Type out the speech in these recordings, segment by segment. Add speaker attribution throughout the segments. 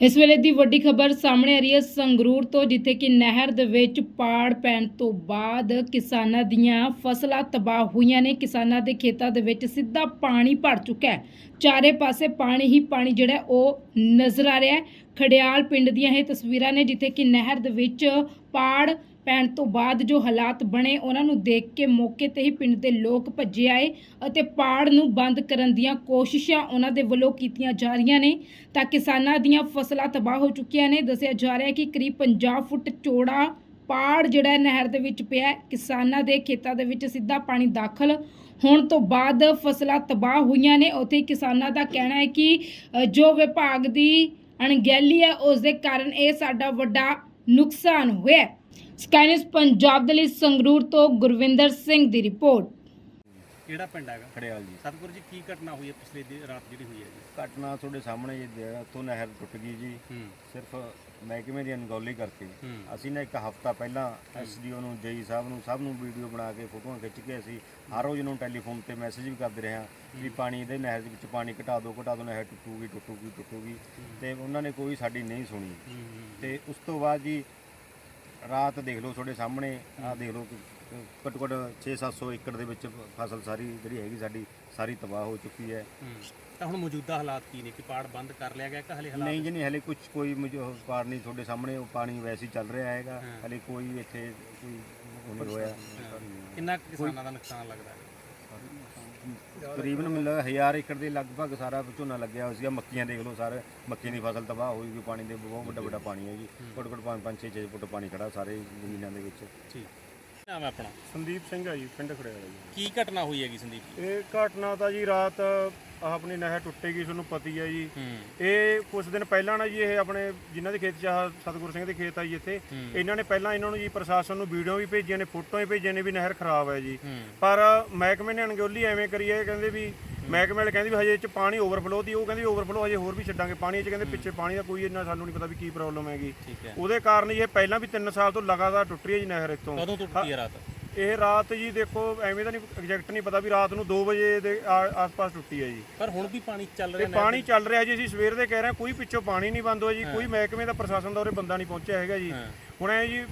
Speaker 1: ਇਸ ਵੇਲੇ ਦੀ ਵੱਡੀ ਖਬਰ ਸਾਹਮਣੇ ਆ ਰਹੀ ਹੈ ਸੰਗਰੂਰ ਤੋਂ, ਜਿੱਥੇ ਕਿ ਨਹਿਰ ਦੇ ਵਿੱਚ ਪਾੜ ਪੈਣ ਤੋਂ ਬਾਅਦ ਕਿਸਾਨਾਂ ਦੀਆਂ ਫਸਲਾਂ ਤਬਾਹ ਹੋਈਆਂ ਨੇ। ਕਿਸਾਨਾਂ ਦੇ ਖੇਤਾਂ ਦੇ ਵਿੱਚ ਸਿੱਧਾ ਪਾਣੀ ਭਰ ਚੁੱਕਾ ਹੈ। ਚਾਰੇ ਪਾਸੇ ਪਾਣੀ ਹੀ ਪਾਣੀ ਜਿਹੜਾ ਉਹ ਨਜ਼ਰ ਆ ਰਿਹਾ ਹੈ। ਖੜਿਆਲ ਪਿੰਡ ਦੀਆਂ ਇਹ ਤਸਵੀਰਾਂ ਨੇ, ਜਿੱਥੇ ਕਿ ਨਹਿਰ ਦੇ ਵਿੱਚ ਪਾੜ ਪੈਣ ਤੋਂ ਬਾਅਦ ਜੋ ਹਾਲਾਤ ਬਣੇ, ਉਹਨਾਂ ਨੂੰ ਦੇਖ ਕੇ ਮੌਕੇ ਤੇ ਹੀ ਪਿੰਡ ਦੇ ਲੋਕ ਭੱਜੇ ਆਏ ਅਤੇ ਪਾੜ ਨੂੰ ਬੰਦ ਕਰਨ ਦੀਆਂ ਕੋਸ਼ਿਸ਼ਾਂ ਉਹਨਾਂ ਦੇ ਵੱਲੋਂ ਕੀਤੀਆਂ ਜਾ ਰਹੀਆਂ ਨੇ। ਤਾਂ ਕਿਸਾਨਾਂ ਦੀਆਂ ਫਸਲਾਂ ਤਬਾਹ ਹੋ ਚੁੱਕੀਆਂ ਨੇ। ਦੱਸਿਆ ਜਾ ਰਿਹਾ ਹੈ ਕਿ ਕਰੀਬ 50 ਫੁੱਟ ਚੌੜਾ ਪਾੜ ਜਿਹੜਾ ਨਹਿਰ ਦੇ ਵਿੱਚ ਪਿਆ ਕਿਸਾਨਾਂ ਦੇ ਖੇਤਾਂ ਦੇ ਵਿੱਚ ਸਿੱਧਾ ਪਾਣੀ ਦਾਖਲ ਹੋਣ ਤੋਂ ਬਾਅਦ ਫਸਲਾਂ ਤਬਾਹ ਹੋਈਆਂ ਨੇ। ਉੱਥੇ ਹੀ ਕਿਸਾਨਾਂ ਦਾ ਕਹਿਣਾ ਹੈ ਕਿ ਜੋ ਵਿਭਾਗ ਦੀ ਅਣਗਹਿਲੀ ਹੈ, ਉਸ ਦੇ ਕਾਰਨ ਇਹ ਸਾਡਾ ਵੱਡਾ ਨੁਕਸਾਨ ਹੋਇਆ ਸਕਾਈਨਸ ਪੰਜਾਬ ਦੇ ਲਈ ਸੰਗਰੂਰ ਤੋਂ ਗੁਰਵਿੰਦਰ ਸਿੰਘ ਦੀ ਰਿਪੋਰਟ।
Speaker 2: ਕਿਹੜਾ ਪਿੰਡ ਹੈਗਾ?
Speaker 3: ਖੜਿਆਲ ਜੀ।
Speaker 2: ਸਤਿਗੁਰੂ ਜੀ ਕੀ ਘਟਨਾ ਹੋਈ ਹੈ ਪਿਛਲੇ ਦੀ ਰਾਤ ਜਿਹੜੀ ਹੋਈ ਹੈ ਜੀ?
Speaker 3: ਘਟਨਾ ਤੁਹਾਡੇ ਸਾਹਮਣੇ ਜੀ ਦੇ ਤੋਂ ਨਹਿਰ ਟੁੱਟ ਗਈ ਜੀ।
Speaker 2: ਹੂੰ।
Speaker 3: ਸਿਰਫ ਮਹਿਕਮੇ ਦੀ ਅਣਗੌਲੀ ਕਰਕੇ।
Speaker 2: ਹੂੰ।
Speaker 3: ਅਸੀਂ ਨੇ ਇੱਕ ਹਫਤਾ ਪਹਿਲਾਂ ਐਸਡੀਓ ਨੂੰ ਜੇਈ ਸਾਹਿਬ ਨੂੰ ਸਭ ਨੂੰ ਵੀਡੀਓ ਬਣਾ ਕੇ ਫੋਟੋਆਂ ਖਿੱਚ ਕੇ ਅਸੀਂ ਹਰ ਰੋਜ਼ ਨੂੰ ਟੈਲੀਫੋਨ ਤੇ ਮੈਸੇਜ ਵੀ ਕਰਦੇ ਰਹੇ ਹਾਂ ਵੀ ਪਾਣੀ ਦੇ ਨਹਿਰ ਦੇ ਵਿੱਚ ਪਾਣੀ ਘਟਾ ਦਿਓ ਘਟਾ ਦਿਓ ਨਹਿਰ ਟੁੱਟੂਗੀ ਟੁੱਟੂਗੀ ਟੁੱਟੂਗੀ। ਤੇ ਉਹਨਾਂ ਨੇ ਕੋਈ ਸਾਡੀ ਨਹੀਂ ਸੁਣੀ।
Speaker 2: ਹੂੰ।
Speaker 3: ਤੇ ਉਸ ਤੋਂ ਬਾਅਦ ਜੀ ਰਾਤ ਦੇਖ ਲਓ ਤੁਹਾਡੇ ਸਾਹਮਣੇ ਆਹ ਦੇਖ ਲਓ ਘੱਟੋ ਘੱਟ 6-700 ਏਕੜ ਦੇ ਵਿੱਚ ਫਸਲ ਸਾਰੀ ਜਿਹੜੀ ਹੈਗੀ ਸਾਡੀ ਸਾਰੀ ਤਬਾਹ ਹੋ ਚੁੱਕੀ ਹੈ।
Speaker 2: ਤਾਂ ਹੁਣ ਮੌਜੂਦਾ ਹਾਲਾਤ ਕੀ ਨੇ? ਕਿ ਪਾੜ ਬੰਦ ਕਰ ਲਿਆ ਗਿਆ ਕਿ ਹਲੇ ਹਾਲਾਤ?
Speaker 3: ਨਹੀਂ ਜੀ ਨਹੀਂ ਹਲੇ ਕੁਝ ਕੋਈ ਮੌਜੂ- ਪਾਰ ਨਹੀਂ ਤੁਹਾਡੇ ਸਾਹਮਣੇ ਉਹ ਪਾਣੀ ਵੈਸੇ ਹੀ ਚੱਲ ਰਿਹਾ ਹੈਗਾ। ਹਲੇ ਕੋਈ ਇੱਥੇ ਕੋਈ ਉਹ ਨਹੀਂ ਹੋਇਆ।
Speaker 2: ਕਿੰਨਾ ਕੁ ਕਿਸਾਨਾਂ ਦਾ ਨੁਕਸਾਨ ਲੱਗਦਾ? ਹੈ
Speaker 3: ਤਕਰੀਬਨ ਮੈਨੂੰ ਲੱਗਾ 1000 ਏਕੜ ਦੇ ਲਗਭਗ ਸਾਰਾ ਝੋਨਾ ਲੱਗਿਆ ਹੋਇਆ ਸੀਗਾ। ਮੱਕੀਆਂ ਦੇਖ ਲਓ ਸਾਰੇ ਮੱਕੀ ਦੀ ਫਸਲ ਤਬਾਹ ਹੋਈ ਵੀ ਪਾਣੀ ਦੇ ਬਹੁਤ ਵੱਡਾ ਵੱਡਾ ਪਾਣੀ ਹੈ ਜੀ। ਘੱਟੋ ਘੱਟ 5 5 6 6 ਫੁੱਟ ਪਾਣੀ ਖੜਾ ਸਾਰੇ ਜ਼ਮੀਨਾਂ ਦੇ ਵਿੱਚ।
Speaker 2: ਠੀਕ। ਨਾਮ ਹੈ ਆਪਣਾ?
Speaker 4: ਸੰਦੀਪ ਸਿੰਘ ਹੈ ਜੀ ਪਿੰਡ ਖੜਿਆਲਾ ਜੀ।
Speaker 2: ਕੀ ਘਟਨਾ ਹੋਈ ਹੈਗੀ ਸੰਦੀਪ? ਜੀ
Speaker 4: ਇਹ ਘਟਨਾ ਤਾਂ ਜੀ ਰਾਤ ਆਪਣੀ ਨਹਿਰ ਟੁੱਟੇਗੀ ਤੁਹਾਨੂੰ ਪਤੀ ਹੈ ਜੀ। ਇਹ ਕੁਝ ਦਿਨ ਪਹਿਲਾਂ ਨਾ ਜੀ ਇਹ ਆਪਣੇ ਜਿਨ੍ਹਾਂ ਦੇ ਖੇਤ ਚ ਆਹ ਸਤਿਗੁਰ ਸਿੰਘ ਦੇ ਖੇਤ ਆ ਜੀ ਇੱਥੇ। ਇਹਨਾਂ ਨੇ ਪਹਿਲਾਂ ਇਹਨਾਂ ਨੂੰ ਜੀ ਪ੍ਰਸ਼ਾਸਨ ਨੂੰ ਵੀਡੀਓ ਵੀ ਭੇਜੀਆਂ ਨੇ ਫੋਟੋਆਂ ਵੀ ਭੇਜੀਆਂ ਨੇ ਵੀ ਨਹਿਰ ਖਰਾਬ ਹੈ ਜੀ। ਪਰ ਮਹਿਕਮੇ ਨੇ ਅਣਗੌਲੀ ਐਵੇਂ ਕਰੀ ਹੈ ਕਹਿੰਦੇ ਵੀ ਮਹਿਕਮੇ ਵਾਲੇ ਕਹਿੰਦੇ ਵੀ ਹਜੇ ਇਹ ਚ ਪਾਣੀ ਓਵਰਫਲੋ ਦੀ ਉਹ ਕਹਿੰਦੇ ਓਵਰਫਲੋ ਹਜੇ ਹੋਰ ਵੀ ਛੱਡਾਂਗੇ ਪਾਣੀ ਇਹ ਚ ਕਹਿੰਦੇ ਪਿੱਛੇ ਪਾਣੀ ਦਾ ਕੋਈ ਇੰਨਾ ਸਾਨੂੰ ਨਹੀਂ ਪਤਾ ਵੀ ਕੀ ਪ੍ਰੋਬਲਮ ਹੈਗੀ। ਉਹਦੇ ਕਾਰਨ ਇਹ ਪਹਿਲਾਂ ਵੀ 3 ਸਾਲ ਤੋਂ ਲਗਾਤਾਰ ਟੁੱਟ ਰਹੀ ਹੈ ਜੀ ਨਹਿਰ ਇੱਥੋਂ।
Speaker 2: ਕਦੋਂ ਟੁੱਟੀ ਹੈ ਰਾਤ?
Speaker 4: ਇਹ ਰਾਤ ਜੀ ਦੇਖੋ ਐਵੇਂ ਤਾਂ ਨਹੀਂ ਐਗਜ਼ੈਕਟ ਨਹੀਂ ਪਤਾ ਵੀ ਰਾਤ ਨੂੰ 2 ਵਜੇ ਦੇ ਆ- ਆਸ-ਪਾਸ ਟੁੱਟੀ ਹੈ ਜੀ।
Speaker 2: ਪਰ ਹੁਣ ਵੀ ਪਾਣੀ ਚੱਲ
Speaker 4: ਤੇ
Speaker 2: ਰਿਹਾ
Speaker 4: ਪਾਣੀ ਚੱਲ ਰਿਹਾ ਜੀ ਅਸੀਂ ਸਵੇਰ ਦੇ ਕਹਿ ਰਹੇ ਹਾਂ ਕੋਈ ਪਿੱਛੋਂ ਪਾਣੀ ਨਹੀਂ ਬੰਦ ਹੋਇਆ ਜੀ ਕੋਈ ਮਹਿਕਮੇ ਦਾ ਪ੍ਰਸ਼ਾਸਨ ਦਾ ਉਰੇ ਬੰਦਾ ਨਹੀਂ ਪਹੁੰਚਿਆ ਹੈਗਾ ਜੀ। ਹੁਣ ਐ ਜੀ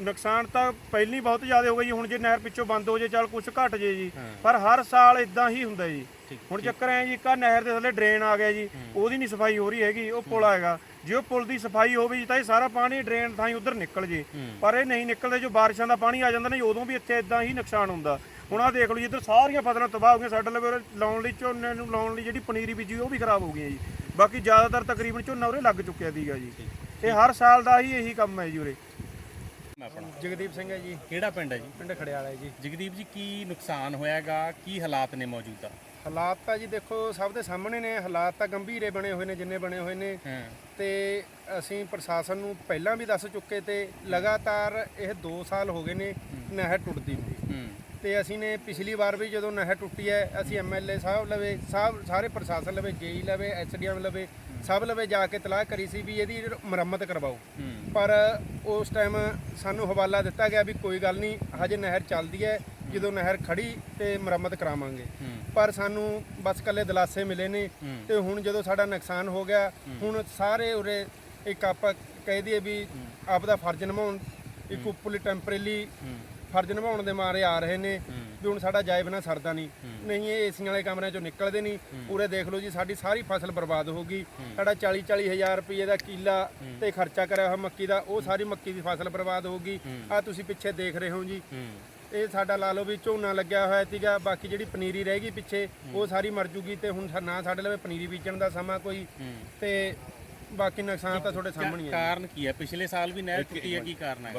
Speaker 4: ਨੁਕਸਾਨ ਤਾਂ ਪਹਿਲਾਂ ਹੀ ਬਹੁਤ ਜ਼ਿਆਦਾ ਹੋ ਗਿਆ ਜੀ ਹੁਣ ਜੇ ਨਹਿਰ ਪਿੱਛੋਂ ਬੰਦ ਹੋ ਜੇ ਚੱਲ ਕੁਝ ਘਟ ਜੇ ਜੀ। ਪਰ ਹਰ ਸਾਲ ਇਦਾਂ ਹੀ ਹੁੰਦਾ ਜੀ। ਹੁਣ ਚੱਕਰ ਐ ਜੀ ਕਾ ਨਹਿਰ ਦੇ ਥੱਲੇ ਡਰੇਨ ਆ ਗਿਆ ਜੀ ਉਹਦੀ ਨਹੀਂ ਸਫ਼ਾਈ ਹੋ ਰਹੀ ਹੈਗੀ ਉਹ ਪੁਲ ਆਏਗਾ। ਜੇ ਉਹ ਪੁਲ ਦੀ ਸਫ਼ਾਈ ਹੋਵੇ ਜੀ ਤਾਂ ਇਹ ਸਾਰਾ ਪਾਣੀ ਡਰੇਨ ਥਾਂ ਉਧਰ ਨਿਕਲ ਜੇ। ਪਰ ਇਹ ਨਹੀਂ ਨਿਕਲਦੇ ਜੋ ਬਾਰਿਸ਼ਾਂ ਦਾ ਪਾਣੀ ਆ ਜਾਂਦਾ ਨਾ ਉਦੋਂ ਵੀ ਇੱਥੇ ਇਦਾਂ ਹੀ ਨੁਕਸਾਨ ਹੁੰਦਾ। ਹੁਣ ਆਹ ਦੇਖ ਲਓ ਜੀ ਇੱਧਰ ਸਾਰੀਆਂ ਫਸਲਾਂ ਤਬਾਹ ਹੋ ਗਈਆਂ ਸਾਡੇ ਲਵੇ ਲਾਉਣ ਲਈ ਝੋਨੇ ਨੂੰ ਲਾਉਣ ਲਈ ਜਿਹੜੀ ਪਨੀਰੀ ਬੀਜੀ ਉਹ ਵੀ ਖਰਾਬ ਹੋ ਗਈ ਜੀ। ਬਾਕੀ ਜ਼ਿਆਦਾਤਰ ਤਕਰੀਬਨ ਝੋਨਾ ਉਰੇ ਲੱਗ ਚੁੱਕਿਆ ਸੀਗਾ ਜੀ। ਇਹ ਹਰ ਸਾਲ ਦਾ ਹੀ ਇਹੀ ਕੰਮ ਹੈ ਜੀ ਉਰੇ।
Speaker 2: ਮੈਂ ਆਪਣਾ।
Speaker 4: ਜਗਦੀਪ ਸਿੰਘ ਹੈ ਜੀ।
Speaker 2: ਕਿਹੜਾ ਪਿੰਡ ਹੈ ਜੀ?
Speaker 4: ਪਿੰਡ ਖੜਿਆਲਾ ਜੀ।
Speaker 2: ਜਗਦੀਪ ਜੀ ਕੀ ਨੁਕਸਾਨ ਹੋਇਆਗਾ? ਕੀ ਹਾਲਾਤ ਨੇ ਮੌਜੂਦਾ?
Speaker 5: ਹਾਲਾਤ ਤਾਂ ਜੀ ਦੇਖੋ ਸਭ ਦੇ ਸਾਹਮਣੇ ਨੇ। ਹਾਲਾਤ ਤਾਂ ਗੰਭੀਰੇ ਬਣੇ ਹੋਏ ਨੇ ਜਿੰਨੇ ਬਣੇ ਹੋਏ ਨੇ। ਤੇ ਅਸੀਂ ਪ੍ਰਸ਼ਾਸਨ ਨੂੰ ਪਹਿਲਾਂ ਵੀ ਦੱਸ ਚੁੱਕੇ ਤੇ ਲਗਾਤਾਰ ਇਹ 2 ਸਾਲ ਹੋ ਗਏ ਨੇ ਨਹਿਰ ਟੁੱਟਦੀ ਨੂੰ ਤੇ ਅਸੀਂ ਨੇ ਪਿਛਲੀ ਵਾਰ ਵੀ ਜਦੋਂ ਨਹਿਰ ਟੁੱਟੀ ਹੈ ਅਸੀਂ ਐਮਐਲਏ ਸਾਹਿਬ ਲਵੇ ਸਭ ਸਾਰੇ ਪ੍ਰਸ਼ਾਸਨ ਲਵੇ ਜੇਈ ਲਵੇ ਐਸਡੀਐਮ ਲਵੇ ਸਭ ਲਵੇ ਜਾ ਕੇ ਤਲਾਹ ਕਰੀ ਸੀ ਵੀ ਇਹਦੀ ਮੁਰੰਮਤ ਕਰਵਾਓ। ਪਰ ਉਸ ਟਾਈਮ ਸਾਨੂੰ ਹਵਾਲਾ ਦਿੱਤਾ ਗਿਆ ਵੀ ਕੋਈ ਗੱਲ ਨਹੀਂ ਹਜੇ ਨਹਿਰ ਚੱਲਦੀ ਹੈ। ਜਦੋਂ ਨਹਿਰ ਖੜੀ ਤੇ ਮੁਰੰਮਤ ਕਰਾਵਾਂਗੇ। ਪਰ ਸਾਨੂੰ ਬਸ ਕੱਲੇ ਦਲਾਸੇ ਮਿਲੇ ਨੇ। ਤੇ ਹੁਣ ਜਦੋਂ ਸਾਡਾ ਨੁਕਸਾਨ ਹੋ ਗਿਆ ਹੁਣ ਸਾਰੇ ਉਰੇ ਇੱਕ ਆਪਾਂ ਕਹਿ ਦਈਏ ਵੀ ਆਪ ਦਾ ਫਰਜ਼ ਨਿਭਾਉਣ ਇੱਕ ਉੱਪਰਲੀ ਟੈਂਪਰੇਰੀ ਫਰਜ਼ ਨਿਭਾਉਣ ਦੇ ਮਾਰੇ ਆ ਰਹੇ ਨੇ ਵੀ ਹੁਣ ਸਾਡਾ ਜਾਏ ਬਿਨਾ ਸਰਦਾ ਨਹੀਂ। ਨਹੀਂ ਇਹ ਏਸੀਆਂ ਵਾਲੇ ਕਮਰਿਆਂ ਚੋਂ ਨਿਕਲਦੇ ਨਹੀਂ। ਉਰੇ ਦੇਖ ਲਓ ਜੀ ਸਾਡੀ ਸਾਰੀ ਫਸਲ ਬਰਬਾਦ ਹੋ ਗਈ। ਸਾਡਾ 40 40 ਹਜ਼ਾਰ ਰੁਪਏ ਦਾ ਕੀਲਾ ਤੇ ਖਰਚਾ ਕਰਿਆ ਹੋਇਆ ਮੱਕੀ ਦਾ ਉਹ ਸਾਰੀ ਮੱਕੀ ਦੀ ਫਸਲ ਬਰਬਾਦ ਹੋ ਗਈ। ਆ ਤੁਸੀਂ ਪਿੱਛੇ ਦੇਖ ਰਹੇ ਹੋ ਜੀ। ਇਹ ਸਾਡਾ ਲਾ ਲਓ ਵੀ ਝੋਨਾ ਲੱਗਿਆ ਹੋਇਆ ਸੀਗਾ ਬਾਕੀ ਜਿਹੜੀ ਪਨੀਰੀ ਰਹਿ ਗਈ ਪਿੱਛੇ ਉਹ ਸਾਰੀ ਮਰ ਜੂਗੀ ਤੇ ਹੁਣ ਸਾ- ਨਾ ਸਾਡੇ ਲਵੇ ਪਨੀਰੀ ਬੀਜਣ ਦਾ ਸਮਾਂ ਕੋਈ। ਤੇ ਬਾਕੀ ਨੁਕਸਾਨ ਤਾਂ ਤੁਹਾਡੇ ਸਾਹਮਣੇ ਹੀ ਹੈ
Speaker 2: ਕਾਰਨ ਕੀ ਹੈ? ਪਿਛਲੇ ਸਾਲ ਵੀ ਨਹਿਰ ਟੁੱਟੀ ਹੈ ਕੀ ਕਾਰਨ ਹੈ